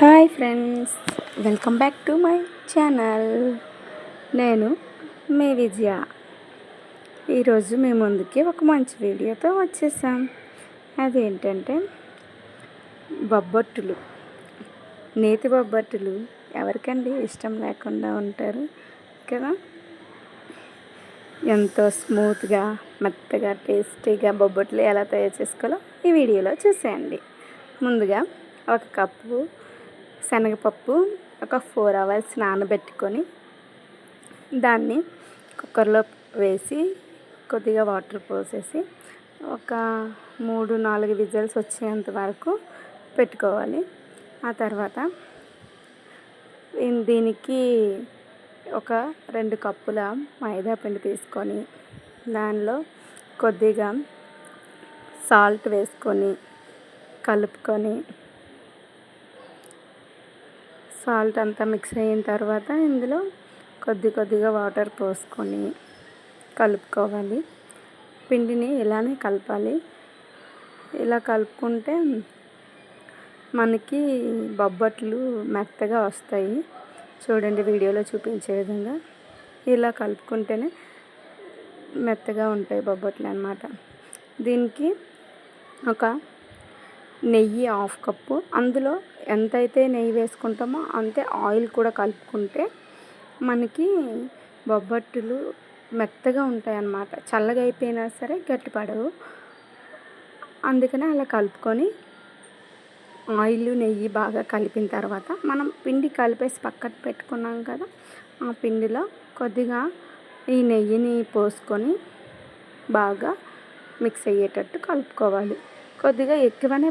Hi friends welcome back to my channel. నేను మీ విజయ. ఈరోజు మీ ముందుకి ఒక మంచి వీడియోతో వచ్చేసాం. అదేంటంటే బొబ్బట్టులు నేతి బొబ్బట్టులు ఎవరికండి ఇష్టం లేకుండా ఉంటారు కదా? ఎంతో స్మూత్గా మెత్తగా టేస్టీగా బొబ్బట్లు ఎలా తయారు చేసుకోవాలో ఈ వీడియోలో చూసేయండి. ముందుగా ఒక కప్పు శనగపప్పు ఒక ఫోర్ అవర్స్ నానబెట్టుకొని దాన్ని కుక్కర్లో వేసి కొద్దిగా వాటర్ పోసేసి ఒక మూడు నాలుగు విజిల్స్ వచ్చేంత వరకు పెట్టుకోవాలి. ఆ తర్వాత దీనికి ఒక రెండు కప్పుల మైదా పిండి తీసుకొని దానిలో కొద్దిగా సాల్ట్ వేసుకొని కలుపుకొని సాల్ట్ అంతా మిక్స్ అయిన తర్వాత ఇందులో కొద్ది కొద్దిగా వాటర్ పోసుకొని కలుపుకోవాలి. పిండిని ఇలానే కలపాలి. ఇలా కలుపుకుంటే మనకి బొబ్బట్లు మెత్తగా వస్తాయి. చూడండి వీడియోలో చూపించే విధంగా. ఇలా కలుపుకుంటేనే మెత్తగా ఉంటాయి బొబ్బట్లు అనమాట దీనికి ఒక నెయ్యి హాఫ్ కప్పు. అందులో ఎంతైతే నెయ్యి వేసుకుంటామో అంతే ఆయిల్ కూడా కలుపుకుంటే మనకి బొబ్బట్టులు మెత్తగా ఉంటాయి అన్నమాట చల్లగా అయిపోయినా సరే గట్టిపడవు అందుకనే అలా కలుపుకొని ఆయిల్ నెయ్యి బాగా కలిపిన తర్వాత మనం పిండి కలిపేసి పక్కన పెట్టుకున్నాం కదా ఆ పిండిలో కొద్దిగా ఈ నెయ్యిని పోసుకొని బాగా మిక్స్ అయ్యేటట్టు కలుపుకోవాలి. కొద్దిగా ఎక్కువనే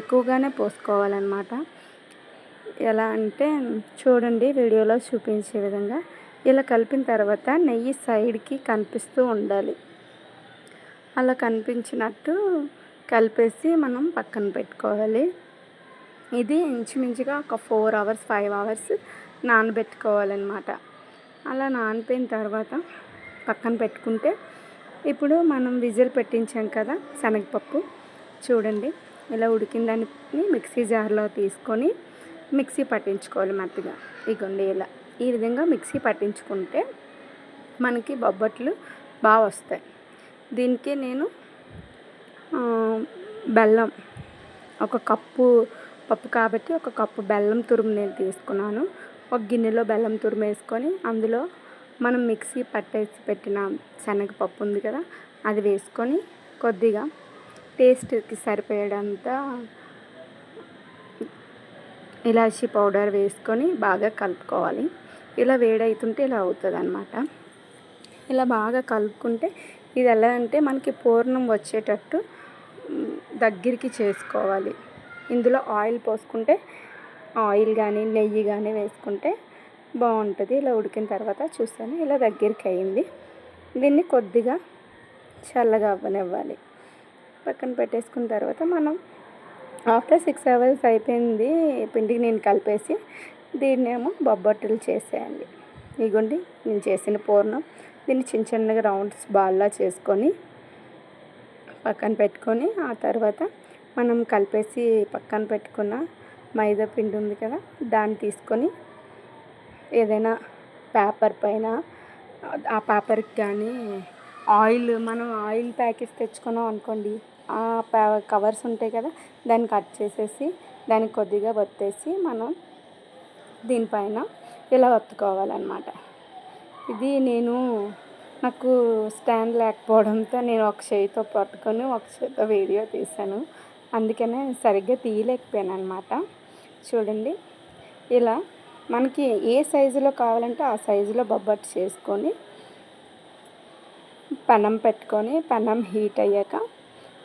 ఎక్కువగానే పోసుకోవాలన్నమాట. ఎలా అంటే చూడండి వీడియోలో చూపించే విధంగా ఇలా కలిపిన తర్వాత నెయ్యి సైడ్కి కనిపిస్తూ ఉండాలి. అలా కనిపించినట్టు కలిపేసి మనం పక్కన పెట్టుకోవాలి. ఇది ఇంచుమించుగా ఒక ఫోర్ అవర్స్ ఫైవ్ అవర్స్ నానబెట్టుకోవాలన్నమాట. అలా నానిపోయిన తర్వాత పక్కన పెట్టుకుంటే ఇప్పుడు మనం విజిల్ పెట్టించాం కదా శనగపప్పు. చూడండి ఇలా ఉడికిన దాన్ని మిక్సీ జార్లో తీసుకొని మిక్సీ పట్టించుకోవాలి మెత్తగా. ఇగోండి ఇలా. ఈ విధంగా మిక్సీ పట్టించుకుంటే మనకి బొబ్బట్లు బాగా వస్తాయి. దీనికి నేను బెల్లం ఒక కప్పు పప్పు కాబట్టి ఒక కప్పు బెల్లం తురుము నేను తీసుకున్నాను. ఒక గిన్నెలో బెల్లం తురుము వేసుకొని అందులో మనం మిక్సీ పట్టేసి పెట్టిన శనగపప్పు ఉంది కదా అది వేసుకొని కొద్దిగా టేస్ట్కి సరిపోయేంత ఇలాచీ పౌడర్ వేసుకొని బాగా కలుపుకోవాలి. ఇలా వేడవుతుంటే ఇలా అవుతుంది అనమాట ఇలా బాగా కలుపుకుంటే ఇది ఎలా అంటే మనకి పూర్ణం వచ్చేటట్టు దగ్గరికి చేసుకోవాలి. ఇందులో ఆయిల్ పోసుకుంటే ఆయిల్ కానీ నెయ్యి కానీ వేసుకుంటే బాగుంటుంది. ఇలా ఉడికిన తర్వాత చూస్తాను ఇలా దగ్గరికి అయింది. దీన్ని కొద్దిగా చల్లగా అవ్వనివ్వాలి. పక్కన పెట్టేసుకున్న తర్వాత మనం ఆఫ్టర్ సిక్స్ అవర్స్ అయిపోయింది పిండికి నేను కలిపేసి దీన్నేమో బొబ్బట్లు చేసేయండి. ఇగోండి నేను చేసిన పూర్ణం. దీన్ని చిన్న చిన్నగా రౌండ్స్ బాల్లా చేసుకొని పక్కన పెట్టుకొని ఆ తర్వాత మనం కలిపేసి పక్కన పెట్టుకున్న మైదా పిండి ఉంది కదా దాన్ని తీసుకొని ఏదైనా పేపర్ పైన ఆ పేపర్కి కానీ ఆయిల్ మనం ఆయిల్ ప్యాకెట్స్ తెచ్చుకున్నాం అనుకోండి ఆ కవర్స్ ఉంటాయి కదా దాన్ని కట్ చేసేసి దానికి కొద్దిగా వత్తేసి మనం దీనిపైన ఇలా ఒత్తుకోవాలన్నమాట. ఇది నేను నాకు స్టాండ్ లేకపోవడంతో నేను ఒక చేయితో పట్టుకొని ఒక చేయితో వీడియో తీశాను. అందుకనే సరిగ్గా తీయలేకపోయాను అనమాట చూడండి ఇలా మనకి ఏ సైజులో కావాలంటే ఆ సైజులో బొబ్బట్టు చేసుకొని పెనం పెట్టుకొని పెనం హీట్ అయ్యాక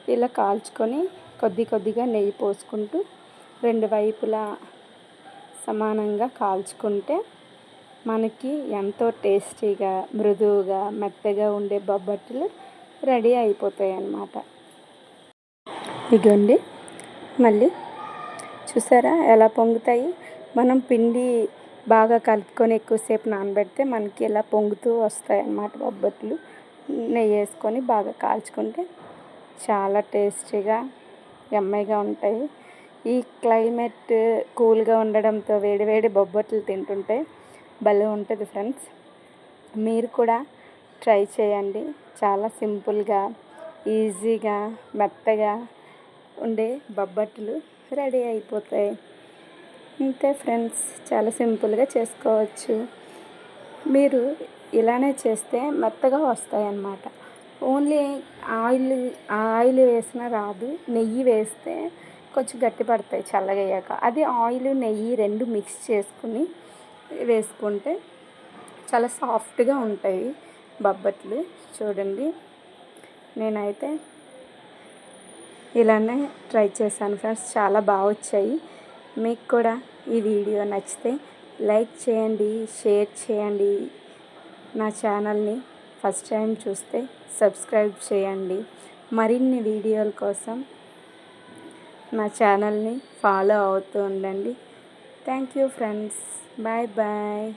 ఇలా కాల్చుకొని కొద్ది కొద్దిగా నెయ్యి పోసుకుంటూ రెండు వైపులా సమానంగా కాల్చుకుంటే మనకి ఎంతో టేస్టీగా మృదువుగా మెత్తగా ఉండే బొబ్బట్లు రెడీ అయిపోతాయి అన్నమాట ఇగోండి మళ్ళీ చూసారా ఎలా పొంగుతాయి? మనం పిండి బాగా కలుపుకొని ఎక్కువసేపు నానబెడితే మనకి ఇలా పొంగుతూ వస్తాయి అన్నమాట బొబ్బట్లు. నెయ్యి వేసుకొని బాగా కాల్చుకుంటే చాలా టేస్టీగా ఎమ్మయిగా ఉంటాయి. ఈ క్లైమేట్ కూల్గా ఉండడంతో వేడి వేడి బొబ్బట్లు తింటుంటే భలే ఉంటుంది ఫ్రెండ్స్. మీరు కూడా ట్రై చేయండి. చాలా సింపుల్గా ఈజీగా మెత్తగా ఉండే బొబ్బట్లు రెడీ అయిపోతాయి. అంతే ఫ్రెండ్స్. చాలా సింపుల్గా చేసుకోవచ్చు. మీరు ఇలానే చేస్తే మెత్తగా వస్తాయి అన్నమాట ఓన్లీ ఆయిల్ ఆయిల్ వేసినా రాదు నెయ్యి వేస్తే కొంచెం గట్టి పడతాయి చల్లగయ్యాక. అది ఆయిల్ నెయ్యి రెండు మిక్స్ చేసుకుని వేసుకుంటే చాలా సాఫ్ట్గా ఉంటాయి బొబ్బట్లు. చూడండి నేనైతే ఇలానే ట్రై చేశాను ఫ్రెండ్స్. చాలా బాగా వచ్చాయి. మీకు కూడా ఈ వీడియో నచ్చితే లైక్ చేయండి షేర్ చేయండి. నా ఛానల్ని ఫస్ట్ టైం చూస్తే సబ్స్క్రైబ్ చేయండి. మరిన్ని వీడియోల కోసం నా ఛానల్ని ఫాలో అవుతూ ఉండండి. Thank you friends. Bye bye.